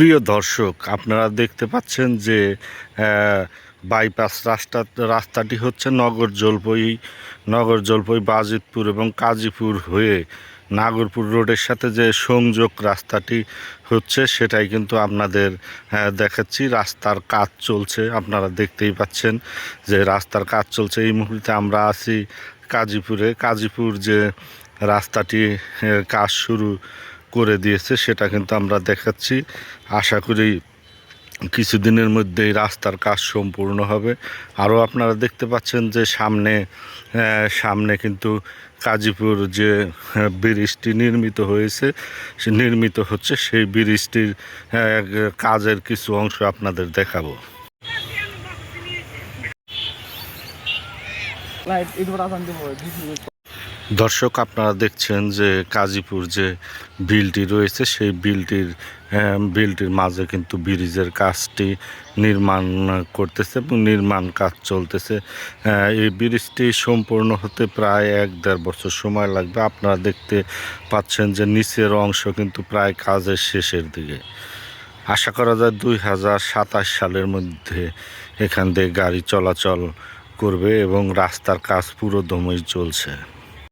প্রিয় দর্শক, আপনারা দেখতে পাচ্ছেন যে বাইপাস রাস্তা, রাস্তাটি হচ্ছে নগর জলপই নগর জলপই, বাজিতপুর এবং কাজীপুর হয়ে নাগরপুর রোডের সাথে যে সংযোগ রাস্তাটি হচ্ছে, সেটাই কিন্তু আপনাদের দেখাচ্ছি। রাস্তার কাজ চলছে, আপনারা দেখতেই পাচ্ছেন যে রাস্তার কাজ চলছে। এই মুহূর্তে আমরা আছি কাজীপুরে। কাজীপুর যে রাস্তাটি কাজ শুরু করে দিয়েছে, সেটা কিন্তু আমরা দেখাচ্ছি। আশা করি কিছুদিনের মধ্যেই রাস্তার কাজ সম্পূর্ণ হবে। আরও আপনারা দেখতে পাচ্ছেন যে সামনে সামনে কিন্তু কাজীপুর যে ব্রিজটি নির্মিত হয়েছে, সে নির্মিত হচ্ছে, সেই ব্রিজটির কাজের কিছু অংশ আপনাদের দেখাবো। দর্শক আপনারা দেখছেন যে কাজীপুর যে বিলটি রয়েছে সেই বিলটির আহ, বিলটির মাঝে কিন্তু ব্রিজের কাজটি নির্মাণ করতেছে এবং নির্মাণ কাজ চলতেছে। আহ, এই ব্রিজটি সম্পূর্ণ হতে প্রায় এক দেড় বছর সময় লাগবে। আপনারা দেখতে পাচ্ছেন যে নিচের অংশ কিন্তু প্রায় কাজের শেষের দিকে। আশা করা যায় দুই হাজার সাতাশ সালের মধ্যে এখান দিয়ে গাড়ি চলাচল করবে এবং রাস্তার কাজ পুরো দমই চলছে।